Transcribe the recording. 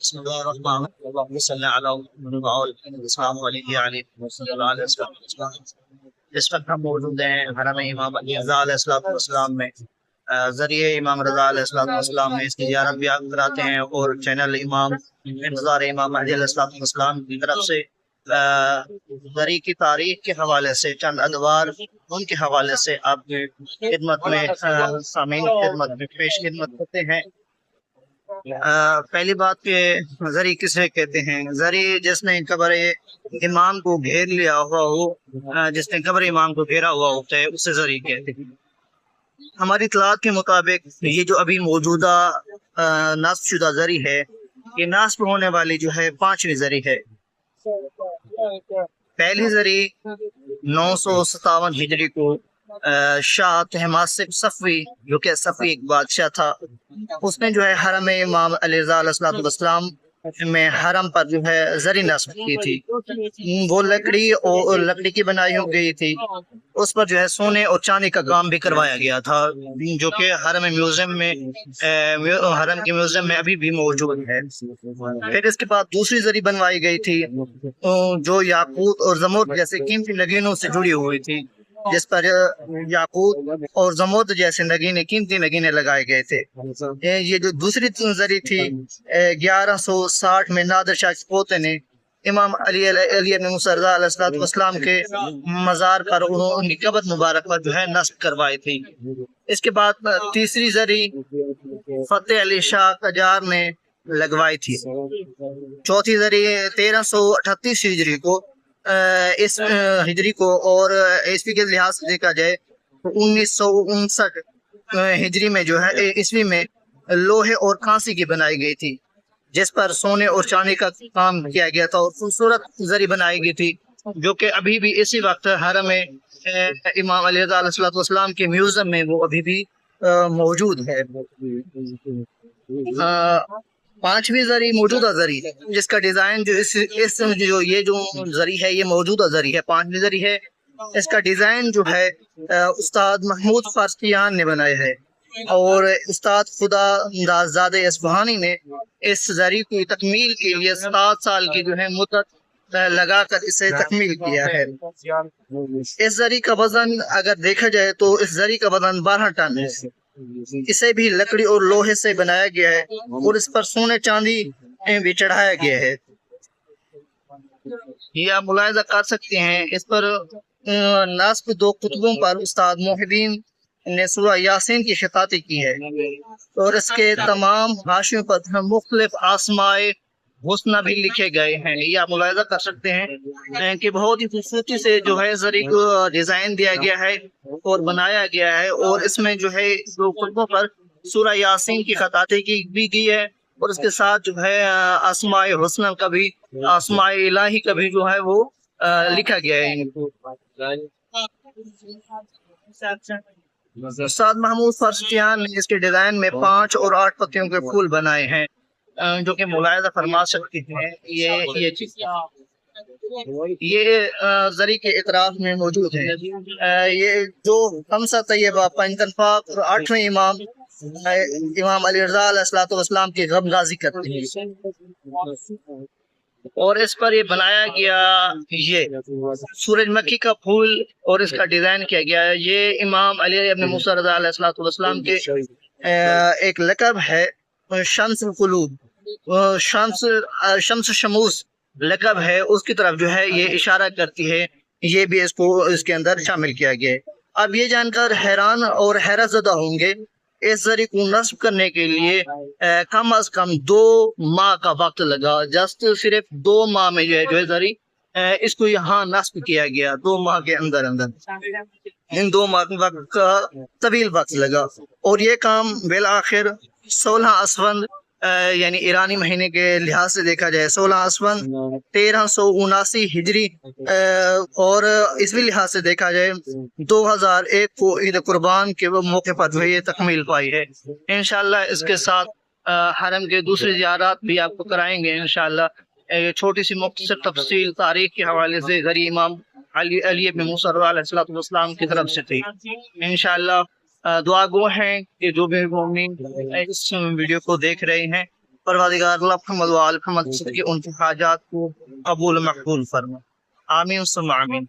بسم الله الرحمن الرحيم. اللهم صل على محمد وعلى آله وصحبه عليه صلی اللہ علیہ وسلم. اس وقت ہم موجود ہیں حرم امام علی رضا علیہ السلام والسلام میں آ، ذریعے امام رضا علیہ السلام والسلام میں اس کی زیارت بھی آپ کراتے ہیں اور چینل امام انتظار امام مہدی علیہ السلام والسلام کی طرف سے آ، کی تاریخ کے حوالے سے چند ادوار ان کے حوالے سے آپ کی خدمت میں آ، سامعین خدمت میں پیش خدمت کرتے ہیں۔ پہلی بات کہ زری کسے کہتے ہیں؟ زری جس نے قبر امام کو گھیر لیا ہوا ہو جس نے قبر امام کو گھیرا ہوا ہوتا ہے اسے زری کہتے ہیں۔ ہماری اطلاعات کے مطابق یہ جو ابھی موجودہ آ، نصب شدہ زری ہے یہ نصب ہونے والی جو ہے پانچویں زری ہے۔ پہلی زری نو سو ستاون ہجری کو شاہ تہماسب صفوی، جو کہ صفوی ایک بادشاہ تھا، اس نے جو ہے حرم امام علیہ رضا علیہ میں حرم پر جو ہے زری نصب کی تھی۔ وہ لکڑی اور لکڑی کی بنائی ہو گئی تھی۔ اس پر جو ہے سونے اور چاندی کا کام بھی کروایا گیا تھا، جو کہ حرم میوزیم میں حرم کے میوزیم میں ابھی بھی موجود ہے۔ پھر اس کے بعد دوسری زری بنوائی گئی تھی، جو یاقوت اور زمرد جیسے قیمتی لگینوں سے جڑی ہوئی تھی۔ جس پر یاقوت اور زمرد جیسے نگینے، قیمتی نگینے لگائے گئے تھے۔ یہ جو دوسری زری تھی گیارہ سو ساٹھ میں نادر شاہ پوتے نے امام علی علی ابن موسیٰ علیہ الصلوۃ والسلام کے مزار پر انہوں، ان کی قبر مبارک پر جو ہے نصب کروائی تھی اس کے بعد تیسری زری فتح علی شاہ قجار نے لگوائی تھی۔ چوتھی زری تیرہ سو اٹھتیس ہجری کو اس ہجری کو اور عیسوی کے لحاظ سے دیکھا جائے تو انیس سو انسٹھ ہجری میں جو ہے عیسوی میں لوہے اور کانسی کی بنائی گئی تھی، جس پر سونے اور چاندی کا کام کیا گیا تھا اور خوبصورت زری بنائی گئی تھی، جو کہ ابھی بھی اسی وقت حرم میں امام علیہ رضا علیہ والسلام کے میوزیم میں وہ ابھی بھی موجود ہے۔ پانچویں زری موجودہ زری جس کا ڈیزائن جو اس اس جو یہ جو زری ہے، یہ موجودہ زری ہے، پانچویں زری ہے۔ اس کا ڈیزائن جو ہے استاد محمود فارسیان نے بنایا ہے۔ اور استاد خدا انداززاد اسبہانی نے اس زری کی تکمیل کے لیے سات سال کی جو ہے مدت لگا کر اسے تکمیل کیا ہے۔ اس زری کا وزن اگر دیکھا جائے تو اس زری کا وزن بارہ ٹن ہے۔ جی۔ اسے بھی لکڑی اور لوہے سے بنایا گیا ہے اور اس پر سونے چاندی بھی چڑھایا گیا ہے۔ یہ آپ ملاحظہ کر سکتے ہیں۔ اس پر ناسک دو کتبوں پر استاد محدین نے سورہ یاسین کی خطاطی کی ہے۔ اور اس کے تمام حاشیوں پر مختلف آسمائے حسنہ بھی لکھے گئے ہیں۔ یہ آپ ملاحظہ کر سکتے ہیں کہ بہت ہی خوبصورتی سے جو ہے زری کو ڈیزائن دیا گیا ہے اور بنایا گیا ہے اور اس میں جو ہے دو خطبوں پر سورہ یاسین کی خطاطی کی بھی گئی ہے اور اس کے ساتھ جو ہے آہ، اسماء حسنہ کا بھی اسماء الہی کا بھی جو ہے وہ لکھا گیا ہے۔ استاد محمود فرسٹیان نے اس کے ڈیزائن میں پانچ اور آٹھ پتیوں کے پھول بنائے ہیں۔ جو کہ ملاحظہ فرما سکتے ہیں یہ یہ چیز یہ زری کے اطراف میں موجود ہے آہ، یہ جو خمسہ طیبہ پنجتنفاق اور آٹھویں امام امام علی رضا علیہ والسلام کی غم غازی کرتے ہیں۔ اور اس پر یہ بنایا گیا یہ سورج مکھی کا پھول اور اس کا ڈیزائن کیا گیا۔ ہے یہ امام علی ابن موسیٰ رضا علیہ والسلام کے ایک لقب ہے۔ شمس القلوب شمس شمس شموس لقب ہے، اس کی طرف جو ہے یہ اشارہ کرتی ہے، یہ بھی اس کو، اس کے اندر شامل کیا گیا ہے۔ اب یہ جان کر حیران اور حیرت زدہ ہوں گے، اس زری کو نصب کرنے کے لیے کم از کم دو ماہ کا وقت لگا جسٹ صرف دو ماہ میں جو ہے جو ہے زری اس کو یہاں نصب کیا گیا، دو ماہ کے اندر اندر۔ ان دو ماہ کا طویل وقت لگا۔ اور یہ کام بالآخر سولہ اسفند یعنی ایرانی مہینے کے لحاظ سے دیکھا جائے، سولہ اسفند تیرہ سو اناسی ہجری اور عیسوی لحاظ سے دیکھا جائے، دو ہزار ایک کو عید قربان کے موقع پر جو ہے یہ تکمیل پائی ہے۔ انشاءاللہ اس کے ساتھ حرم کے دوسری زیارات بھی آپ کو کرائیں گے انشاءاللہ۔ یہ چھوٹی سی مختصر تفصیل تاریخ کے حوالے سے غری امام علی علی ابن موسیٰ علیہ الصلوۃ والسلام کی طرف سے تھی۔ انشاءاللہ دعا گو ہیں کہ جو بھی مومنین اس ویڈیو کو دیکھ رہے ہیں پروردگار اللہ محمد وآل محمد کے ان کی حاجات کو قبول مقبول فرما آمین ثم آمین۔